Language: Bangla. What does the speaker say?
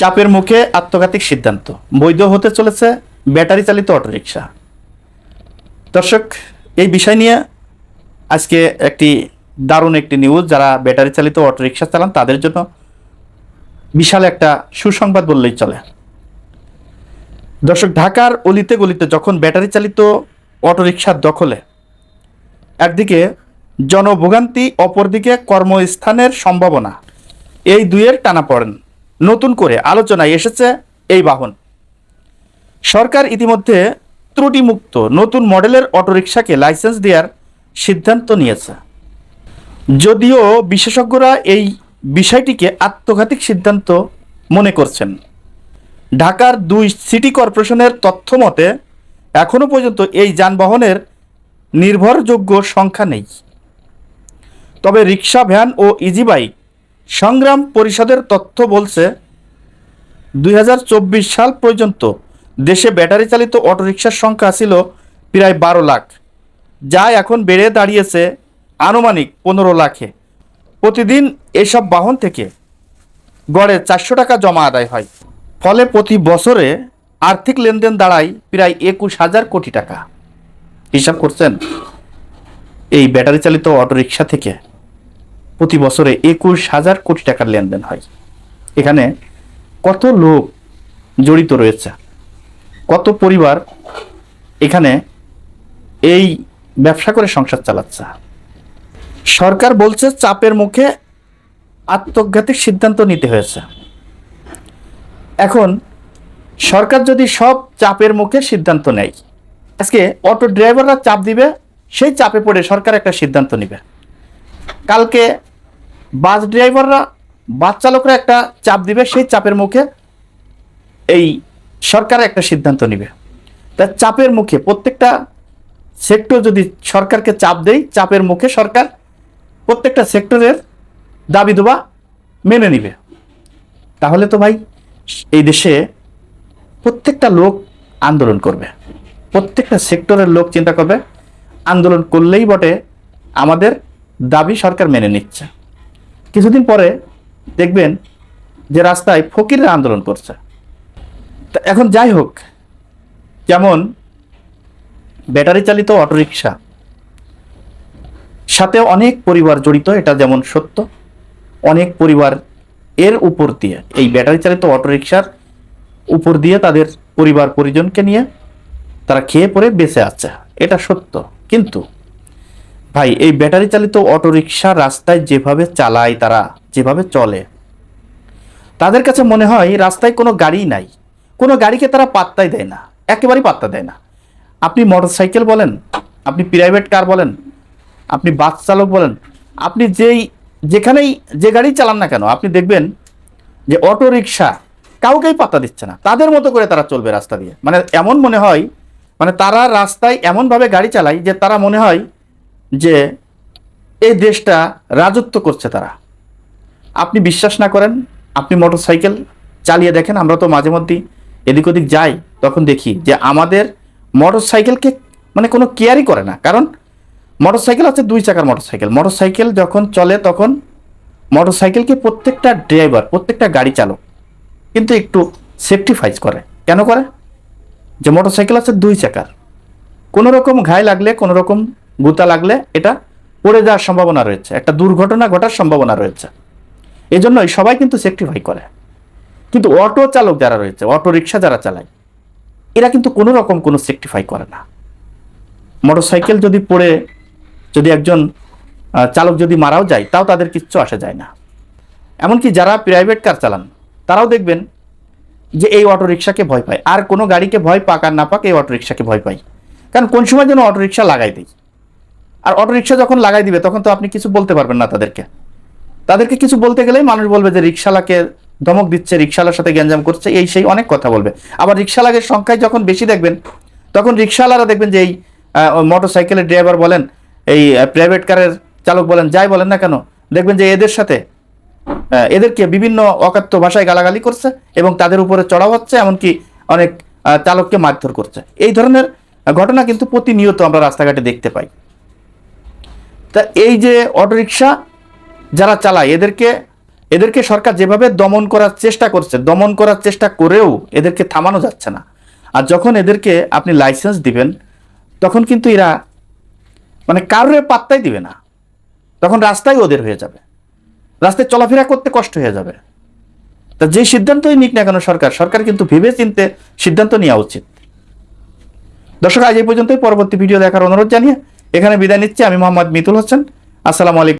চাপের মুখে আত্মঘাতিক সিদ্ধান্ত। বৈধ হতে চলেছে ব্যাটারি চালিত অটোরিকশা। দর্শক, এই বিষয় নিয়ে আজকে একটি দারুণ একটি নিউজ, যারা ব্যাটারি চালিত অটোরিকশা চালান তাদের জন্য বিশাল একটা সুসংবাদ বললেই চলে। দর্শক, ঢাকার অলিতে গলিতে যখন ব্যাটারি চালিত অটোরিকশার দখলে, একদিকে জনভোগান্তি, অপরদিকে কর্মস্থানের সম্ভাবনা, এই দুয়ের টানা পড়েন। নতুন করে আলোচনায় এসেছে এই বাহন। সরকার ইতিমধ্যে ত্রুটিমুক্ত নতুন মডেলের অটোরিকশাকে লাইসেন্স দেওয়ার সিদ্ধান্ত নিয়েছে। যদিও বিশেষজ্ঞরা এই বিষয়টিকে আত্মঘাতিক সিদ্ধান্ত মনে করছেন। ঢাকার দুই সিটি কর্পোরেশনের তথ্য মতে এখনও পর্যন্ত এই যানবাহনের নির্ভরযোগ্য সংখ্যা নেই। তবে রিক্সা, ভ্যান ও ইজি বাইক সংগ্রাম পরিষদের তথ্য বলছে, দুই হাজার চব্বিশ সাল পর্যন্ত দেশে ব্যাটারি চালিত অটোরিকশার সংখ্যা ছিল প্রায় বারো লাখ, যা এখন বেড়ে দাঁড়িয়েছে আনুমানিক পনেরো লাখে। প্রতিদিন এসব বাহন থেকে গড়ে চারশো টাকা জমা আদায় হয়। ফলে প্রতি বছরে আর্থিক লেনদেন দাঁড়ায় প্রায় একুশ হাজার কোটি টাকা। হিসাব করছেন, এই ব্যাটারি চালিত অটোরিকশা থেকে। প্রতি বছরে একুশ হাজার কোটি টাকার লেনদেন হয়। এখানে কত লোক জড়িত রয়েছে? কত পরিবার এখানে এই ব্যবসা করে সংসার চালাচ্ছে? সরকার বলছে চাপের মুখে আত্মঘাতিক সিদ্ধান্ত নিতে হয়েছে। এখন সরকার যদি সব চাপের মুখে সিদ্ধান্ত নেয়, আজকে অটো ড্রাইভাররা চাপ দিবে, সেই চাপে পড়ে সরকার একটা সিদ্ধান্ত নেবে। কালকে বাস ড্রাইভাররা, বাস চালকরা একটা চাপ দিবে, সেই চাপের মুখে এই সরকার একটা সিদ্ধান্ত নিবে। তা চাপের মুখে প্রত্যেকটা সেক্টর যদি সরকারকে চাপ দেয় চাপের মুখে সরকার প্রত্যেকটা সেক্টরের দাবি দেওয়া মেনে নিবে। তাহলে তো ভাই, এই দেশে প্রত্যেকটা লোক আন্দোলন করবে। প্রত্যেকটা সেক্টরের লোক চিন্তা করবে, আন্দোলন করলেই বটে আমাদের দাবি সরকার মেনে নিচ্ছে। কিছুদিন পরে দেখবেন যে রাস্তায় ফকিররা আন্দোলন করছে। তা এখন যাই হোক, যেমন ব্যাটারি চালিত অটোরিকশা, সাথে অনেক পরিবার জড়িত, এটা যেমন সত্য, অনেক পরিবার এর উপর দিয়ে, এই ব্যাটারি চালিত অটোরিকশার উপর দিয়ে তাদের পরিবার পরিজনকে নিয়ে তারা খেয়ে পরে বেঁচে আছে, এটা সত্য। কিন্তু ভাই, এই ব্যাটারি চালিত অটোরিকশা রাস্তায় যেভাবে চালায় তারা, যেভাবে চলে, তাদের কাছে মনে হয় রাস্তায় কোনো গাড়ি নাই। কোনো গাড়িকে তারা পাত্তাই দেয় না, একেবারেই পাত্তা দেয় না। আপনি মোটরসাইকেল বলেন, আপনি প্রাইভেট কার বলেন, আপনি বাস চালক বলেন, আপনি যেই, যেখানেই যে গাড়ি চালান না কেন, আপনি দেখবেন যে অটো রিক্সা কাউকেই পাত্তা দিচ্ছে না। তাদের মতো করে তারা চলবে রাস্তা দিয়ে। মানে এমন মনে হয় মানে তারা রাস্তায় এমনভাবে গাড়ি চালায় যে তারা মনে হয় যে এই দেশটা রাজত্ব করছে তারা। আপনি বিশ্বাস না করেন, আপনি মোটরসাইকেল চালিয়ে দেখেন, আমরা তো মাঝে মধ্যেই এদিক ওদিক যাই, তখন দেখি যে আমাদের মোটরসাইকেলকে মানে কোনো কেয়ারই করে না। কারণ মোটরসাইকেল আছে দুই চাকার মোটরসাইকেল। মোটরসাইকেল যখন চলে তখন মোটরসাইকেলকে প্রত্যেকটা ড্রাইভার, প্রত্যেকটা গাড়ি চালক কিন্তু একটু সেফটিফাইজ করে। কেন করে? যে মোটরসাইকেল আছে দুই চাকার। কোনো রকম ঘায়ে লাগলে কোনো রকম গুতা লাগলে এটা পড়ে যাওয়ার সম্ভাবনা রয়েছে। একটা দুর্ঘটনা ঘটার সম্ভাবনা রয়েছে। এই জন্যই সবাই কিন্তু সেফটিফাই করে। কিন্তু অটো চালক যারা রয়েছে, অটো রিক্সা যারা চালায়, এরা কিন্তু কোনো রকম কোনো সেফটিফাই করে না। মোটরসাইকেল যদি পড়ে, যদি একজন চালক যদি মারাও যায়, তাও তাদের কিচ্ছু আসা যায় না। এমনকি যারা প্রাইভেট কার চালান, তারাও দেখবেন যে এই অটো রিক্সাকে ভয় পায়। আর কোনো গাড়িকে ভয় পাক আর না পাক এই অটো রিক্সাকে ভয় পায়। কারণ কোন সময় যেন অটো রিক্সা লাগাই দিই আর অটো রিক্সা যখন লাগাই দিবে, তখন তো আপনি কিছু বলতে পারবেন না তাদেরকে। তাদেরকে কিছু বলতে গেলেই মানুষ বলবে যে রিক্সালাকে ধমক দিচ্ছে রিক্সালার সাথে গ্যাঞ্জাম করছে, এই সেই অনেক কথা বলবে। আবার রিক্সালাগের সংখ্যায় যখন বেশি দেখবেন, তখন রিক্সাওয়ালারা দেখবেন যে এই মোটর সাইকেলের ড্রাইভার বলেন, এই প্রাইভেট কারের চালক বলেন, যাই বলেন না কেন, দেখবেন যে এদের সাথে এদেরকে বিভিন্ন অকাত্য ভাষায় গালাগালি করছে এবং তাদের উপরে চড়াও হচ্ছে, এমনকি অনেক চালককে মারধর করছে। এই ধরনের ঘটনা কিন্তু প্রতিনিয়ত আমরা রাস্তাঘাটে দেখতে পাই। তা এই যে অটোরিকশা যারা চালায়, এদেরকে এদেরকে সরকার যেভাবে দমন করার চেষ্টা করছে, দমন করার চেষ্টা করেও এদেরকে থামানো যাচ্ছে না। আর যখন এদেরকে আপনি লাইসেন্স দিবেন, তখন কিন্তু এরা মানে কারোর পাত্তাই দিবে না। তখন রাস্তাই ওদের হয়ে যাবে। রাস্তায় চলাফেরা করতে কষ্ট হয়ে যাবে। তা যে সিদ্ধান্তই নিক না কেন সরকার সরকার কিন্তু ভেবে চিনতে সিদ্ধান্ত নেওয়া উচিত। দর্শক, আজ এই পর্যন্তই। পরবর্তী ভিডিও দেখার অনুরোধ জানিয়ে এখানে বিদায় নিচ্ছি আমি মোহাম্মদ মিতুল হোসেন। আসসালামু আলাইকুম।